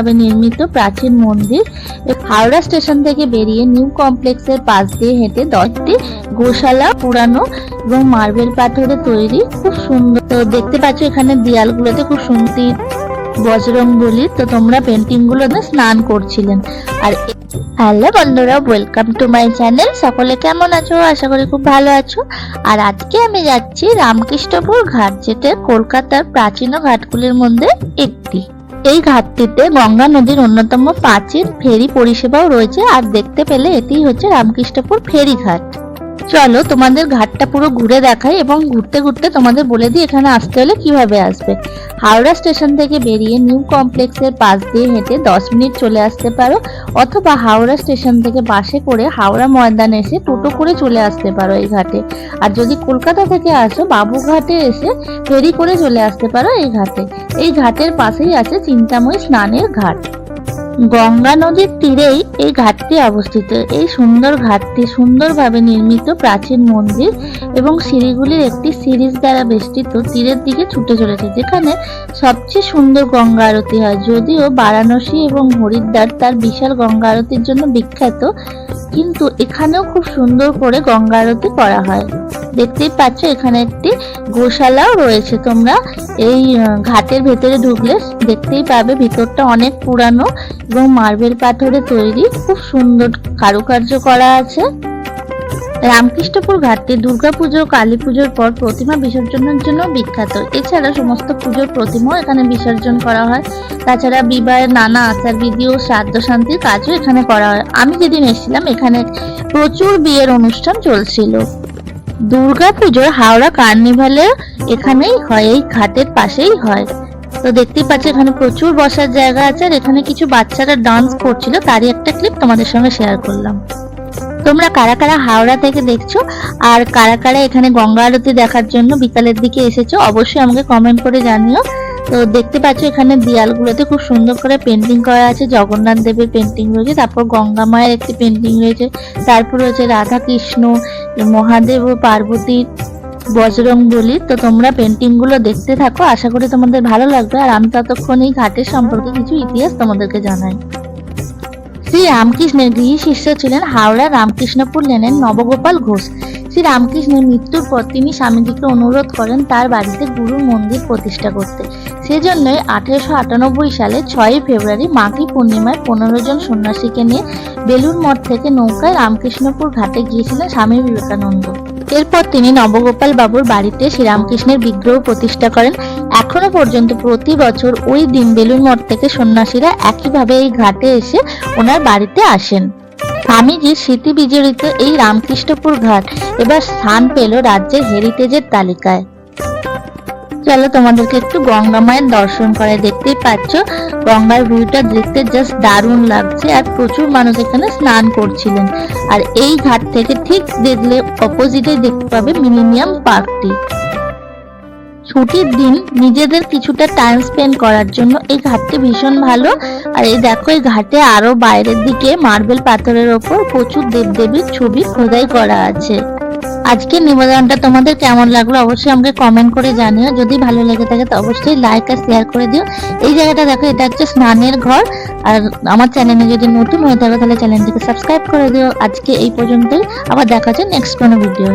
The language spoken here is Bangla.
ভাবে নির্মিত প্রাচীন মন্দির হাওড়া স্টেশন থেকে বেরিয়ে নিউ কমপ্লেক্সের পাশ দিয়ে হেঁটে দশটি গোশালা পুরানো এবং মার্বেল পাথরে তৈরি খুব সুন্দর। তো দেখতে পাচ্ছ এখানে দেয়ালগুলোতে খুব সুন্দর বজরং বলি তো তোমরা পেন্টিং গুলোতে স্নান করছিলেন। আর হ্যালো বন্ধুরা ওয়েলকাম টু মাই চ্যানেল সকলে কেমন আছো? আশা করি খুব ভালো আছো। আর আজকে আমি যাচ্ছি রামকৃষ্ণপুর ঘাট, যেটা কলকাতার প্রাচীন ঘাটগুলির মধ্যে একটি। এই ঘাটটিতে গঙ্গা নদীর অন্যতম প্রাচীন ফেরি পরিষেবাও রয়েছে। আর দেখতে পেলে এটি হচ্ছে রামকৃষ্ণপুর ফেরি ঘাট চলো তোমাদের ঘাটটা পুরো ঘুরে দেখাই এবং ঘুরতে ঘুরতে তোমাদের বলে দিই এখানে আসতে হলে কীভাবে আসবে। হাওড়া স্টেশন থেকে বেরিয়ে নিউ কমপ্লেক্সের পাশ দিয়ে হেঁটে দশ মিনিট চলে আসতে পারো অথবা হাওড়া স্টেশন থেকে বাসে করে হাওড়া ময়দানে এসে টোটো করে চলে আসতে পারো এই ঘাটে। আর যদি কলকাতা থেকে আসো বাবুঘাটে এসে ফেরি করে চলে আসতে পারো এই ঘাটে। এই ঘাটের পাশেই আছে চিন্তাময় স্নানের ঘাট। গঙ্গা নদীর তীরেই এই ঘাটটি অবস্থিত। এই সুন্দর ঘাটটি সুন্দরভাবে নির্মিত প্রাচীন মন্দির এবং সিঁড়িগুলির একটি সিরিজ দ্বারা বেষ্টিত তীরের দিকে ছুটে চলেছে, যেখানে সবচেয়ে সুন্দর গঙ্গা আরতি হয়। যদিও বারাণসী এবং হরিদ্বার তার বিশাল গঙ্গা আরতির জন্য বিখ্যাত কিন্তু এখানেও খুব সুন্দর করে গঙ্গা আরতি করা হয়। দেখতেই পাচ্ছ, এখানে একটি গোশালাও রয়েছে। তোমরা এই ঘাটের ভেতরে ঢুকলে দেখতেই পাবে ভিতরটা অনেক পুরানো এবং মার্বেল পাথরে তৈরি। খুব সুন্দর কারুকার্য করা আছে। রামকৃষ্ণপুর ঘাটটি দুর্গাপুজো কালী পুজোর পর প্রতিমা বিসর্জনের জন্য বিখ্যাত। এছাড়া সমস্ত পুজোর প্রতিমাও এখানে বিসর্জন করা হয়। তাছাড়া বিবাহের নানা আচার বিধি ও শ্রাদ্ধ শান্তির কাজও এখানে করা হয়। আমি যেদিন এসেছিলাম, এখানে প্রচুর বিয়ের অনুষ্ঠান চলছিল। দুর্গাপুজোর হাওড়া কার্নিভালে এখানেই হয়, এই ঘাটের পাশেই হয়। তো দেখতেই পাচ্ছ, এখানে প্রচুর বসার জায়গা আছে। আর এখানে কিছু বাচ্চারা ডান্স করছিল, তারই একটা ক্লিপ তোমাদের সঙ্গে শেয়ার করলাম। তোমরা কারা কারা হাওড়া থেকে দেখছ আর কারা কারা এখানে গঙ্গা আরতি দেখার জন্য বিকালের দিকে এসেছ, অবশ্যই আমাকে কমেন্ট করে জানিও। তো দেখতে পাচ্ছ এখানে দেয়ালগুলোতে খুব সুন্দর করে পেন্টিং করা আছে, জগন্নাথ দেবের পেন্টিং রয়েছে, তারপর গঙ্গা মায়ের একটি পেন্টিং রয়েছে, তারপর রয়েছে রাধা কৃষ্ণ মহাদেব ও পার্বতীর বজরং বলি। তো তোমরা পেন্টিংগুলো দেখতে থাকো, আশা করি তোমাদের ভালো লাগবে। আর আমি ততক্ষণ এই ঘাটের সম্পর্কে কিছু ইতিহাস তোমাদেরকে জানাই। শ্রী রামকৃষ্ণের গৃহী শিষ্য ছিলেন হাওড়া রামকৃষ্ণপুর লেনের নবগোপাল ঘোষ। শ্রী রামকৃষ্ণের মৃত্যুর পর তিনি স্বামীজিকে অনুরোধ করেন তার বাড়িতে গুরুর মন্দির প্রতিষ্ঠা করতে। সেজন্যই আঠেরোশো আটানব্বই সালে ছয়ই ফেব্রুয়ারি মাঘী পূর্ণিমায় পনেরো জন সন্ন্যাসীকে নিয়ে বেলুর মঠ থেকে নৌকায় রামকৃষ্ণপুর ঘাটে গিয়েছিলেন স্বামী বিবেকানন্দ। এরপর তিনি নবগোপাল বাবুর বাড়িতে শ্রীরামকৃষ্ণের বিগ্রহ প্রতিষ্ঠা করেন। এখনও পর্যন্ত প্রতি বছর ওই দিন বেলুর মঠ থেকে সন্ন্যাসীরা একইভাবে এই ঘাটে এসে ওনার বাড়িতে আসেন। স্বামীজির স্মৃতি বিজড়িত এই রামকৃষ্ণপুর ঘাট এবার স্থান পেল রাজ্যের হেরিটেজের তালিকায়। চলো তোমাদেরকে একটু গঙ্গা মায়ের দর্শন করে দেখতেই পাচ্ছ, গঙ্গার ভিউটা দেখতে জাস্ট দারুণ লাগছে আর প্রচুর মানুষ এখানে স্নান করছিলেন। আর এই ঘাট থেকে ঠিক দেখলে অপোজিটে দেখতে পাবে মিলেনিয়াম পার্কটি ছুটির দিন নিজেদের কিছুটা টাইম স্পেন্ড করার জন্য এই ঘাটটি ভীষণ ভালো। আর এই দেখো, এই ঘাটে আরও বাইরের দিকে মার্বেল পাথরের ওপর প্রচুর দেবদেবীর ছবি খোদাই করা আছে। আজকের নিবেদনটা তোমাদের কেমন লাগল অবশ্যই আমাকে কমেন্ট করে জানিও। যদি ভালো লেগে থাকে তো অবশ্যই লাইক আর শেয়ার করে দিও। এই জায়গাটা দেখো, এটা হচ্ছে স্নানের ঘর। আর আমার চ্যানেলে যদি নতুন হয়ে থাকে তাহলে চ্যানেলটিকে সাবস্ক্রাইব করে দিও। আজকে এই পর্যন্তই। আবার দেখা হচ্ছে নেক্সট কোনো ভিডিও